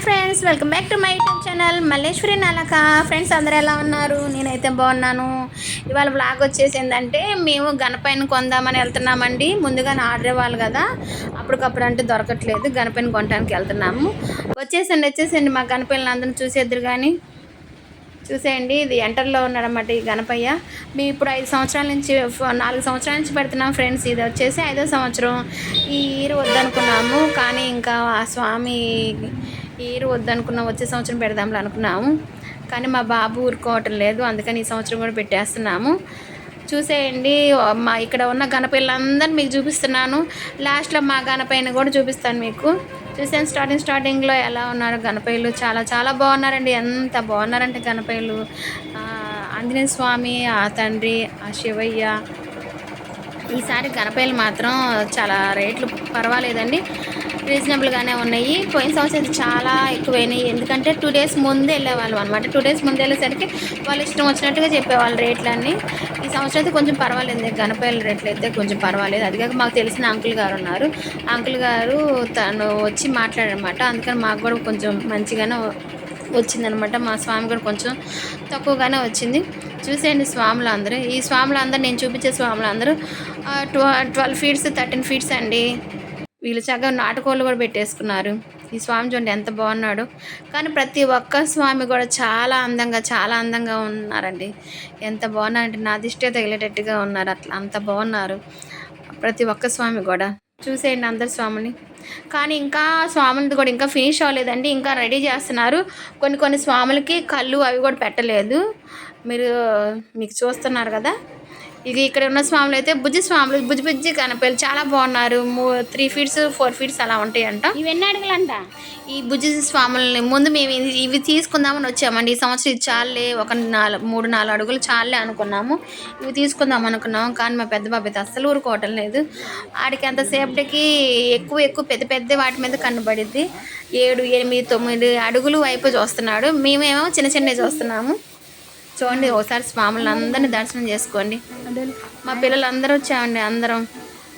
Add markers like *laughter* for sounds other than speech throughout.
Hi friends welcome back to my YouTube channel. Malleswari Nalaka. Friends అందరూ ఎలా ఉన్నారు? నేనైతే బాగున్నాను. ఇవాళ బ్లాగ్ వచ్చేసి ఏంటంటే మేము గణపైన కొందామని వెళ్తున్నామండి. ముందుగానే ఆర్డర్ ఇవ్వాలి కదా. అప్పటికప్పుడు అంటే దొరకట్లేదు. గణపైన కొనడానికి వెళ్తున్నాము. వచ్చేసండి వచ్చేసండి మా గణపైన అందరిని చూసేద్దరు కానీ చూసేయండి. ఇది ఎంటర్లో ఉన్నాడన్నమాట ఈ గణపయ్య. మేము ఇప్పుడు ఐదు సంవత్సరాల నుంచి నాలుగు సంవత్సరాల నుంచి పెడుతున్నాం ఫ్రెండ్స్. ఇది వచ్చేసి ఐదో సంవత్సరం. ఈ ఇయర్ వద్దనుకున్నాము. కానీ ఇంకా ఆ స్వామి ఇయర్ వద్దనుకున్నాం వచ్చే సంవత్సరం పెడదాంలే అనుకున్నాము. కానీ మా బాబు ఊరుకోవటం లేదు అందుకని ఈ సంవత్సరం కూడా పెట్టేస్తున్నాము. చూసేయండి మా ఇక్కడ ఉన్న గణపయ్యలందరినీ మీకు చూపిస్తున్నాను. లాస్ట్లో మా గణపయ్యని కూడా చూపిస్తాను మీకు. చూసాను స్టార్టింగ్ స్టార్టింగ్లో ఎలా ఉన్నారు గణపయ్యలు. చాలా చాలా బాగున్నారండి. ఎంత బాగున్నారంటే గణపయ్యలు. ఆంజనేయ స్వామి ఆ తండ్రి ఆ శివయ్య. ఈసారి గణపయ్యలు మాత్రం చాలా రేట్లు పర్వాలేదండి. రీజనబుల్గానే ఉన్నాయి. పోయిన సంవత్సరం చాలా ఎక్కువైనాయి. ఎందుకంటే టూ డేస్ ముందే వెళ్ళేవాళ్ళం అనమాట టూ డేస్ ముందే వెళ్ళేసరికి వాళ్ళు ఇష్టం వచ్చినట్టుగా చెప్పేవాళ్ళు రేట్లన్నీ. ఈ సంవత్సరం అయితే కొంచెం పర్వాలేదు. గణపయ్యల రేట్లు అయితే కొంచెం పర్వాలేదు. అది కాక మాకు తెలిసిన అంకుల్ గారు ఉన్నారు. ఆ అంకుల్ గారు తను వచ్చి మాట్లాడనమాట అందుకని మాకు కూడా కొంచెం మంచిగానే వచ్చిందనమాట మా స్వామి కూడా కొంచెం తక్కువగానే వచ్చింది. చూసేయండి స్వాములు అందరూ ఈ స్వాములు అందరూ నేను చూపించే స్వాములు అందరూ ట్వ ట్వెల్వ్ ఫీట్స్ థర్టీన్ ఫీట్స్ అండి. వీళ్ళు చక్కగా నాటుకోళ్ళు కూడా పెట్టేసుకున్నారు. ఈ స్వామి చూడండి ఎంత బాగున్నాడు. కానీ ప్రతి ఒక్క స్వామి కూడా చాలా అందంగా చాలా అందంగా ఉన్నారండి. ఎంత బాగున్నారంటే నా దిష్టే తగిలేటట్టుగా ఉన్నారు. అట్లా అంత బాగున్నారు ప్రతి ఒక్క స్వామి కూడా. చూసేయండి అందరు స్వామిని కానీ ఇంకా స్వాములది కూడా ఇంకా ఫినిష్ అవ్వలేదండి. ఇంకా రెడీ చేస్తున్నారు. కొన్ని కొన్ని స్వాములకి కళ్ళు అవి కూడా పెట్టలేదు. మీరు మీకు చూస్తున్నారు కదా? ఇక ఇక్కడ ఉన్న స్వాములు అయితే బుజ్జి స్వాములు బుజ్జి బుజ్జి కనపేలు చాలా బాగున్నారు. త్రీ ఫీట్స్ ఫోర్ ఫీట్స్ అలా ఉంటాయంట. ఇవన్నీ అడుగులంట? ఈ బుజ్జి స్వాములని ముందు మేము ఇవి- తీసుకుందామని వచ్చామండి. ఈ సంవత్సరం ఇది చాలే ఒక నాలుగు మూడు నాలుగు అడుగులు చాలే అనుకున్నాము. ఇవి తీసుకుందాం అనుకున్నాము. కానీ మా పెద్ద బాబు అయితే అస్సలు ఊరుకోవటం లేదు. ఆడికి అంతసేపటికి ఎక్కువ ఎక్కువ పెద్ద పెద్ద వాటి మీద కనబడిద్ది. ఏడు ఎనిమిది తొమ్మిది అడుగులు వైపు చూస్తున్నాడు. మేమేమో చిన్న చిన్నవి చూస్తున్నాము. చూడండి ఒకసారి స్వాములందరినీ దర్శనం చేసుకోండి. మా పిల్లలందరూ వచ్చామండి అందరం.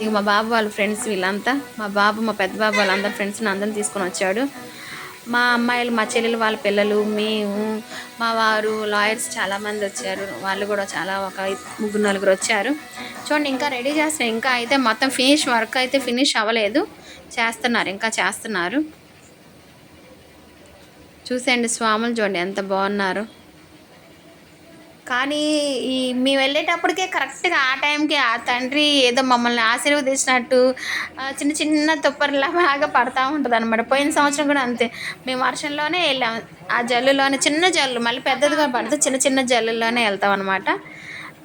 ఇక మా బాబు వాళ్ళ ఫ్రెండ్స్ వీళ్ళంతా. మా బాబు మా పెద్ద బాబు వాళ్ళందరూ ఫ్రెండ్స్ని అందరిని తీసుకొని వచ్చాడు. మా అమ్మాయిలు మా చెల్లెలు వాళ్ళ పిల్లలు మేము మా వారు లాయర్స్ చాలామంది వచ్చారు. వాళ్ళు కూడా చాలా ఒక ముగ్గురు నలుగురు వచ్చారు. చూడండి ఇంకా రెడీ చేస్తున్నారు. ఇంకా అయితే మొత్తం ఫినిష్ వర్క్ అయితే ఫినిష్ అవ్వలేదు. చేస్తున్నారు ఇంకా చేస్తున్నారు. చూసేయండి స్వాములు చూడండి ఎంత బాగున్నారు. కానీ ఈ మేము వెళ్ళేటప్పటికే కరెక్ట్గా ఆ టైంకి ఆ తండ్రి ఏదో మమ్మల్ని ఆశీర్వదించినట్టు చిన్న చిన్న తుప్పర్లా బాగా పడతా ఉంటుంది అనమాట పోయిన సంవత్సరం కూడా అంతే. మేము వర్షంలోనే వెళ్ళాం. ఆ జల్లులోనే చిన్న జల్లు మళ్ళీ పెద్దదిగా పడితే చిన్న చిన్న జల్లుల్లోనే వెళ్తాం అనమాట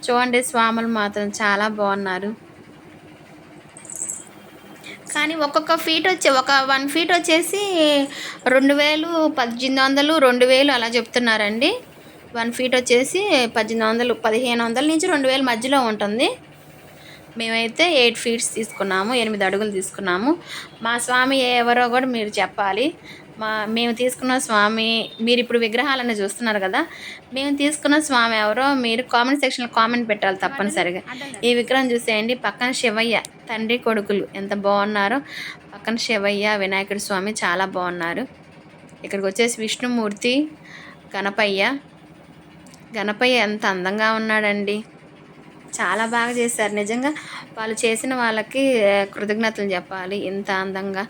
చూడండి స్వాములు మాత్రం చాలా బాగున్నారు. కానీ ఒక్కొక్క ఫీట్ వచ్చి ఒక వన్ ఫీట్ వచ్చేసి రెండు వేలు పద్దెనిమిది వందలు రెండు వేలు అలా చెప్తున్నారండి. వన్ ఫీట్ వచ్చేసి పద్దెనిమిది వందలు పదిహేను వందల నుంచి రెండు వేల మధ్యలో ఉంటుంది. మేమైతే ఎయిట్ ఫీట్స్ తీసుకున్నాము ఎనిమిది అడుగులు తీసుకున్నాము. మా స్వామి ఎవరో కూడా మీరు చెప్పాలి. మా మేము తీసుకున్న స్వామి మీరు ఇప్పుడు విగ్రహాలను చూస్తున్నారు కదా మేము తీసుకున్న స్వామి ఎవరో మీరు కామెంట్ సెక్షన్లో కామెంట్ పెట్టాలి తప్పనిసరిగా. ఈ విగ్రహం చూసేయండి పక్కన శివయ్య తండ్రి కొడుకులు ఎంత బాగున్నారో. పక్కన శివయ్య వినాయకుడి స్వామి చాలా బాగున్నారు. ఇక్కడికి వచ్చేసి విష్ణుమూర్తి గణపయ్య గణపయ్య ఎంత అందంగా ఉన్నాడండి. చాలా బాగా చేశారు. నిజంగా వాళ్ళు చేసిన వాళ్ళకి కృతజ్ఞతలు చెప్పాలి. ఇంత అందంగా.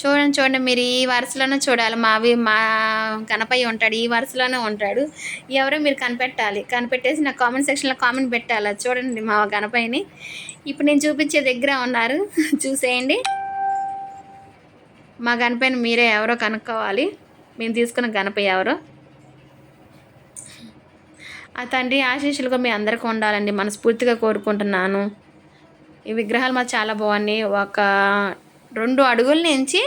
చూడండి చూడండి. మీరు ఈ వరుసలోనే చూడాలి. మావి మా గణపయ్య ఉంటాడు ఈ వరుసలోనే ఉంటాడు. ఎవరో మీరు కనిపెట్టాలి. కనిపెట్టేసి నా కామెంట్ సెక్షన్లో కామెంట్ పెట్టాలి. చూడండి మా గణపయ్యని. ఇప్పుడు నేను చూపించే దగ్గర ఉన్నారు. *laughs* చూసేయండి. మా గణపయ్యని మీరే ఎవరో కనుక్కోవాలి. మేము తీసుకున్న గణపయ్య ఎవరో. ఆ తండ్రి ఆశీస్సులుగా మీ అందరికీ ఉండాలండి. మనస్ఫూర్తిగా కోరుకుంటున్నాను. ఈ విగ్రహాలు మాకు చాలా బాగున్నాయి. ఒక రెండు అడుగుల నుంచి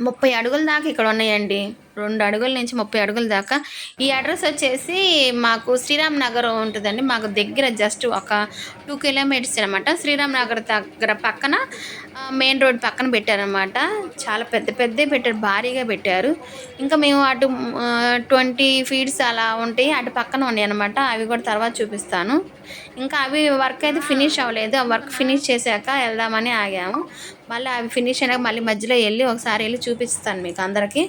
ముప్పై అడుగుల దాకా ఇక్కడ ఉన్నాయండి. రెండు అడుగుల నుంచి ముప్పై అడుగుల దాకా. ఈ అడ్రస్ వచ్చేసి మాకు శ్రీరామ్ నగర్ ఉంటుందండి. మాకు దగ్గర జస్ట్ ఒక టూ కిలోమీటర్స్ అనమాట శ్రీరామ్ నగర్ దగ్గర పక్కన మెయిన్ రోడ్ పక్కన పెట్టారనమాట చాలా పెద్ద పెద్ద పెట్టారు. భారీగా పెట్టారు. ఇంకా మేము అటు ట్వంటీ ఫీట్స్ అలా ఉంటాయి అటు పక్కన ఉన్నాయి అనమాట అవి కూడా తర్వాత చూపిస్తాను. ఇంకా అవి వర్క్ అయితే ఫినిష్ అవ్వలేదు. ఆ వర్క్ ఫినిష్ చేశాక వెళ్దామని ఆగాము. మళ్ళీ అవి ఫినిష్ అయినాక మళ్ళీ మధ్యలో వెళ్ళి ఒకసారి వెళ్ళి చూపిస్తాను మీకు అందరికీ.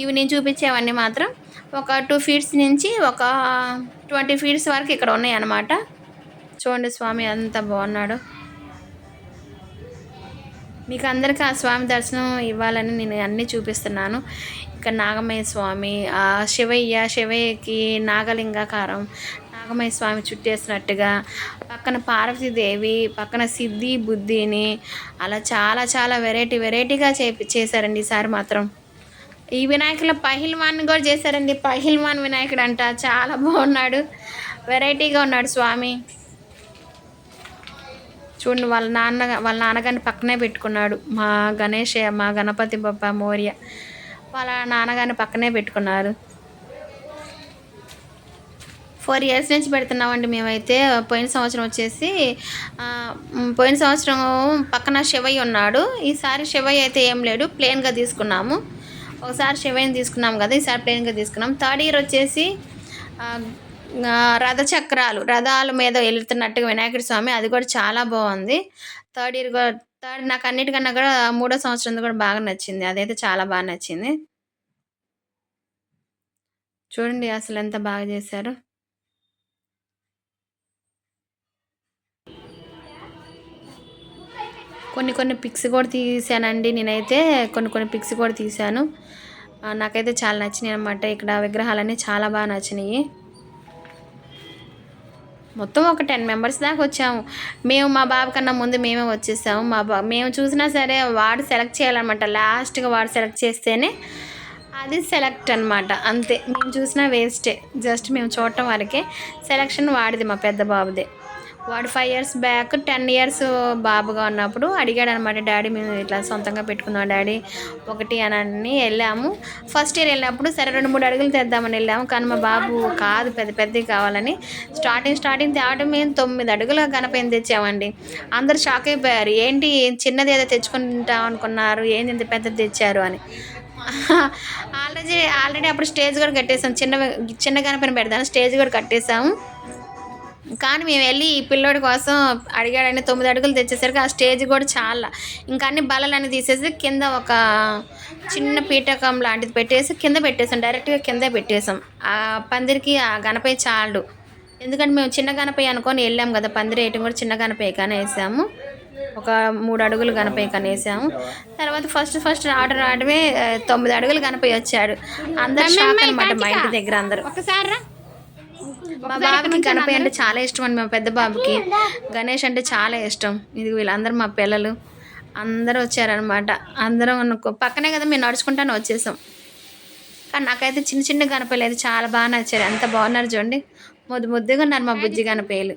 ఇవి నేను చూపించేవన్నీ మాత్రం ఒక టూ ఫీట్స్ నుంచి ఒక ట్వంటీ ఫీట్స్ వరకు ఇక్కడ ఉన్నాయి అన్నమాట చూడండి స్వామి అంత బాగున్నాడు. మీకు అందరికీ ఆ స్వామి దర్శనం ఇవ్వాలని నేను అన్నీ చూపిస్తున్నాను. ఇక్కడ నాగమయ్య స్వామి శివయ్య శివయ్యకి నాగలింగాకారం నాగమయ్య స్వామి చుట్టేసినట్టుగా పక్కన పార్వతీదేవి పక్కన సిద్ధి బుద్ధిని అలా చాలా చాలా వెరైటీ వెరైటీగా చే చేశారండి ఈసారి మాత్రం. ఈ వినాయకుల పహిల్వాన్ కూడా చేశారండి. పహిల్వాన్ వినాయకుడు అంట చాలా బాగున్నాడు. వెరైటీగా ఉన్నాడు స్వామి. చూడండి వాళ్ళ నాన్న వాళ్ళ నాన్నగారిని పక్కనే పెట్టుకున్నాడు. మా గణేష్ మా గణపతి బొప్ప మౌర్య. వాళ్ళ నాన్నగారిని పక్కనే పెట్టుకున్నారు. ఫోర్ ఇయర్స్ నుంచి పెడుతున్నామండి మేమైతే. పోయిన సంవత్సరం వచ్చేసి పోయిన సంవత్సరం పక్కన శివయ్య ఉన్నాడు. ఈసారి శివయ్య అయితే ఏం లేడు ప్లెయిన్గా తీసుకున్నాము. ఒకసారి శివయ్యని తీసుకున్నాం కదా ఈసారి ప్లెయిన్గా తీసుకున్నాం. థర్డ్ ఇయర్ వచ్చేసి రథ చక్రాలు రథచక్రాలు రథాల మీద వెళ్తున్నట్టుగా వినాయకుడి స్వామి అది కూడా చాలా బాగుంది. థర్డ్ ఇయర్ కూడా థర్డ్ నాకు అన్నిటికన్నా కూడా మూడో సంవత్సరం కూడా బాగా నచ్చింది. అదైతే చాలా బాగా నచ్చింది. చూడండి అసలు ఎంత బాగా చేశారు. కొన్ని కొన్ని పిక్స్ కూడా తీసానండి. నేనైతే కొన్ని కొన్ని పిక్స్ కూడా తీశాను. నాకైతే చాలా నచ్చినాయి అనమాట ఇక్కడ విగ్రహాలన్నీ చాలా బాగా నచ్చినాయి. మొత్తం ఒక టెన్ మెంబర్స్ దాకా వచ్చాము. మేము మా బాబు కన్నా ముందు మేమే వచ్చేసాము. మా బా మేము చూసినా సరే వాడు సెలెక్ట్ చేయాలన్నమాట. లాస్ట్గా వాడు సెలెక్ట్ చేస్తేనే అది సెలెక్ట్ అనమాట అంతే. మేము చూసినా వేస్టే. జస్ట్ మేము చూడటం వరకే. సెలెక్షన్ వాడిది మా పెద్ద బాబుదే. వాడు five years back ten years బాబుగా ఉన్నప్పుడు అడిగాడు అనమాట డాడీ మేము ఇట్లా సొంతంగా పెట్టుకున్నాం డాడీ ఒకటి అని అని వెళ్ళాము. ఫస్ట్ ఇయర్ వెళ్ళినప్పుడు సరే రెండు మూడు అడుగులు తెద్దామని వెళ్ళాము. కానీ మా బాబు కాదు పెద్ద పెద్దవి కావాలని స్టార్టింగ్ స్టార్టింగ్ తేవడం మేము తొమ్మిది అడుగుల గణపైన తెచ్చామండి. అందరు షాక్ అయిపోయారు. ఏంటి చిన్నది ఏదో తెచ్చుకుంటాం అనుకున్నారు ఏంది ఇంత పెద్దది తెచ్చారు అని. *laughs* ఆల్రెడీ ఆల్రెడీ అప్పుడు స్టేజ్ కూడా కట్టేసాం. చిన్న చిన్న గణపైన పెడతాను స్టేజ్ కూడా కట్టేసాము. కానీ మేము వెళ్ళి ఈ పిల్లోడి కోసం అడిగాడని తొమ్మిది అడుగులు తెచ్చేసరికి ఆ స్టేజ్ కూడా చాలా. ఇంకా అన్ని బల్లలన్నీ తీసేసి కింద ఒక చిన్న పీఠకం లాంటిది పెట్టేసి కింద పెట్టేసాం. డైరెక్ట్గా కిందే పెట్టేసాం. ఆ పందిరికి ఆ గణపయ్య చాలు ఎందుకంటే మేము చిన్న గణపయ్య అనుకొని వెళ్ళాం కదా పందిరి వేయటం కూడా చిన్న గణపయ్య కానీ వేసాము. ఒక మూడు అడుగులు గణపయ్య కానీ వేసాము. తర్వాత ఫస్ట్ ఫస్ట్ ఆర్డర్ రావడమే తొమ్మిది అడుగులు గణపయ్య వచ్చాడు. అందరు షాక్ అనమాట మా ఇంటి దగ్గర అందరూ. ఒకసారి మా బాబుకి గణపయ్య అంటే చాలా ఇష్టం అండి మా పెద్ద బాబుకి. గణేష్ అంటే చాలా ఇష్టం. ఇది వీళ్ళందరూ మా పిల్లలు. అందరూ వచ్చారనమాట అందరం అనుకో పక్కనే కదా మేము నడుచుకుంటానే వచ్చేసాం. కానీ నాకైతే చిన్న చిన్న గణపయ్యలు అయితే చాలా బాగా నచ్చారు. ఎంత బాగున్నారు చూడండి. ముద్దు ముద్దుగా ఉన్నారు మా బుజ్జి గణపయ్యలు.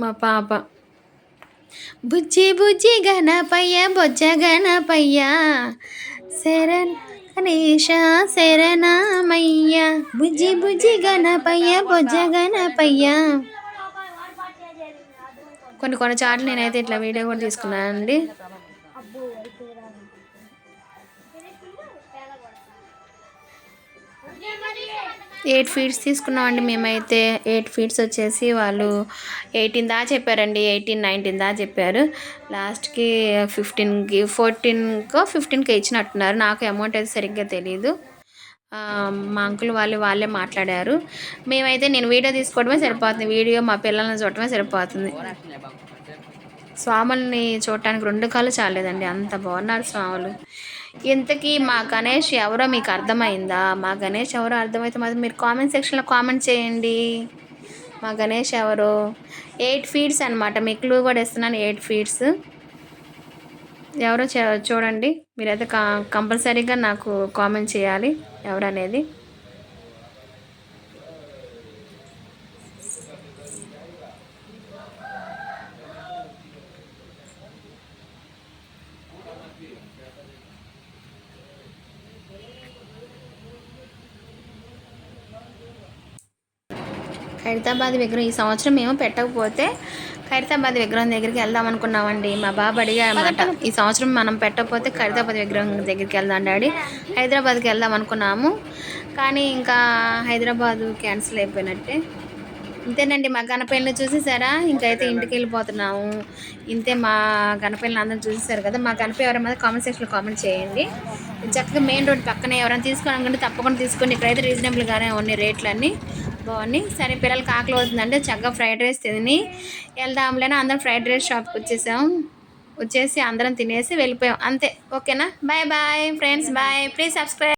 మా పాప. బుజ్జి బుజ్జి గణపయ్య బొజ్జ గణపయ్య. శరణ్ గణేశ శరణమయ్య. బుజ్జి బుజ్జి గణపయ్య బొజ్జ గణపయ్య. కొన్ని కొన్ని చాట్లు నేనైతే ఇట్లా వీడియో కూడా తీసుకున్నానండి. ఎయిట్ ఫీట్స్ తీసుకున్నామండి మేమైతే. ఎయిట్ ఫీట్స్ వచ్చేసి వాళ్ళు ఎయిటీన్ దా చెప్పారండి. ఎయిటీన్ నైన్టీన్ దా చెప్పారు. లాస్ట్కి ఫిఫ్టీన్కి ఫోర్టీన్కో ఫిఫ్టీన్కి ఇచ్చినట్టున్నారు. నాకు అమౌంట్ అయితే సరిగ్గా తెలియదు మా అంకుల్ వాళ్ళు వాళ్ళే మాట్లాడారు. మేమైతే నేను వీడియో తీసుకోవడమే సరిపోతుంది. వీడియో మా పిల్లల్ని చూడటమే సరిపోతుంది. స్వాముల్ని చూడటానికి రెండు కాళ్ళు చాలేదండి. అంత బాగున్నారు స్వాములు. ఇంతకీ మా గణేష్ ఎవరో మీకు అర్థమైందా? మా గణేష్ ఎవరో అర్థమైతే మాత్రం మీరు కామెంట్ సెక్షన్లో కామెంట్ చేయండి. మా గణేష్ ఎవరు? ఎయిట్ ఫీట్స్ అనమాట మీకు క్లూ కూడా ఇస్తున్నాను ఎయిట్ ఫీట్స్ ఎవరో చే- చూడండి. మీరైతే కా కంపల్సరీగా నాకు కామెంట్ చేయాలి ఎవరనేది. ఖైరతాబాద్ విగ్రహం ఈ సంవత్సరం మేము పెట్టకపోతే ఖైరతాబాద్ విగ్రహం దగ్గరికి వెళ్దాం అనుకున్నామండి. మా బాబు అడిగా ఈ సంవత్సరం మనం పెట్టకపోతే ఖైరతాబాద్ విగ్రహం దగ్గరికి వెళ్దాం డాడీ. హైదరాబాద్కి వెళ్దాం అనుకున్నాము కానీ ఇంకా హైదరాబాదు క్యాన్సిల్ అయిపోయినట్టే. ఇంతేనండి మా గణపల్లిని చూసేసారా? ఇంకైతే ఇంటికి వెళ్ళిపోతున్నాము. ఇంతే మా గణపల్లిని అందరం చూసేసారు కదా మా గణపయ్య ఎవరైనా కామెంట్ సెక్షన్లో కామెంట్ చేయండి. చక్కగా మెయిన్ రోడ్ పక్కనే ఎవరైనా తీసుకోవాలనుకుంటే తప్పకుండా తీసుకోండి. ఇక్కడైతే రీజనబుల్గానే ఉన్నాయి రేట్లు అన్నీ బాగున్నాయి సరే పిల్లలకి ఆకలి అవుతుందంటే చక్కగా ఫ్రైడ్ రైస్ తిని వెళ్దాంలేనా? అందరం ఫ్రైడ్ రైస్ షాప్కి వచ్చేసాం. వచ్చేసి అందరం తినేసి వెళ్ళిపోయాం. అంతే ఓకేనా? Bye bye friends bye. Please subscribe.